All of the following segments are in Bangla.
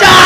চাই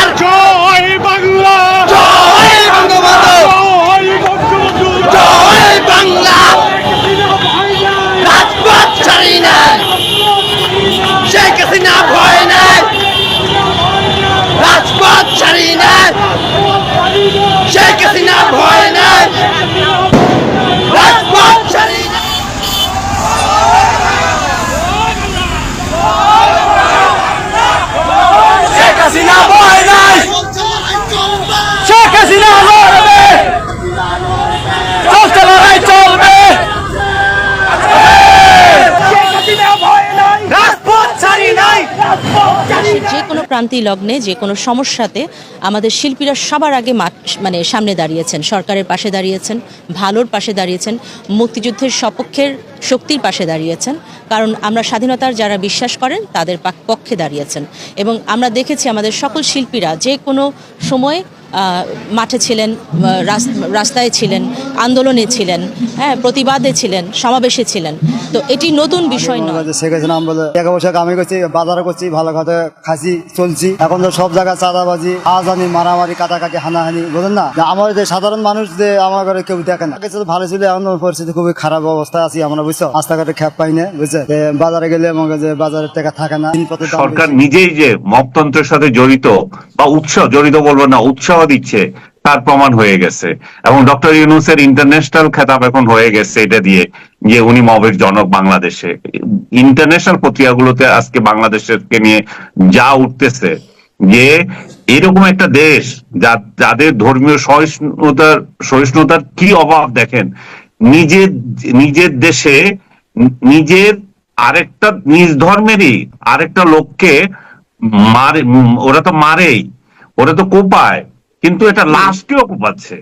যে কোনো প্রান্তি লগ্নে, যে কোনো সমস্যাতে আমাদের শিল্পীরা সবার আগে মানে সামনে দাঁড়িয়েছেন, সরকারের পাশে দাঁড়িয়েছেন, ভালোর পাশে দাঁড়িয়েছেন, মুক্তিযুদ্ধের সপক্ষের শক্তির পাশে দাঁড়িয়েছেন। কারণ আমরা স্বাধীনতার যারা বিশ্বাস করেন, তাদের পক্ষে দাঁড়িয়েছেন। এবং আমরা দেখেছি আমাদের সকল শিল্পীরা যে কোনো সময় মাঠে ছিলেন রাস্তায় ছিলেন আন্দোলনে ছিলেন হ্যাঁ প্রতিবাদে ছিলেন সমাবেশে ছিলেন। তো এটি নতুন বিষয় নয়। শেখ হাসিনা বলে টাকা পয়সা কামাই করছি বাজার করছি ভালো খাতে খাসি চলছি। এখন তো সব জায়গায় চাঁদাবাজি আজানি মারামারি কাটাকাটি হানাহানি বুঝলেন না? আমার যে সাধারণ মানুষ যে আমার ঘরে কেউ দেখে না। আগে তো ভালো ছিল এখন পরিস্থিতি খুবই খারাপ অবস্থা আছি আমরা বুঝছ? রাস্তাঘাটে খ্যাপ পাই না বুঝছে? বাজারে গেলে আমাকে যে বাজারের টাকা থাকে না সরকার নিজেই যে মপতন্ত্রের সাথে জড়িত বা উৎসাহ জড়িত বলব না উৎসাহ দিচ্ছে, তার প্রমাণ হয়ে গেছে। এবং ডক্টর ইউনুসের ইন্টারন্যাশনাল খেতাব এখন হয়ে গেছে এটা দিয়ে, যে উনি মবের জনক বাংলাদেশে। ইন্টারন্যাশনাল পত্রিকাগুলোতে আজকে বাংলাদেশকে নিয়ে যা উঠতেছে, যে এরকম একটা দেশ, যা- যাদের ধর্মীয় সহিষ্ণুতার সহিষ্ণুতার কি অভাব দেখেন? নিজের নিজের দেশে, নিজের আরেকটা নিজ ধর্মেরই আরেকটা লোককে মারে, ওরা তো মারেই, ওরা তো কোপায়। কিন্তু এটা লাশকেও কোপাচ্ছে।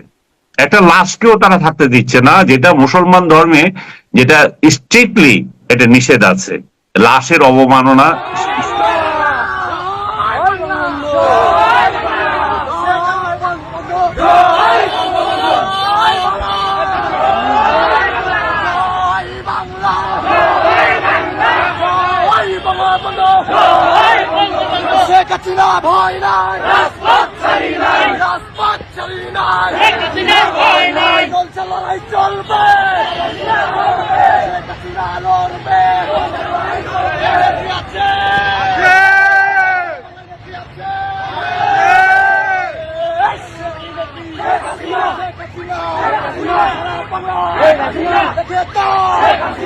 একটা লাশকেও তারা থাকতে দিচ্ছে না, যেটা মুসলমান ধর্মে যেটা স্ট্রিক্টলি এটা নিষেধ আছে। লাশের অবমাননা। ভয় নাই। ভয় নাই ভয় নাই চলছে লড়াই চলবে লড়বে Hey, Casino! Hey, Casino! Hey, Casino!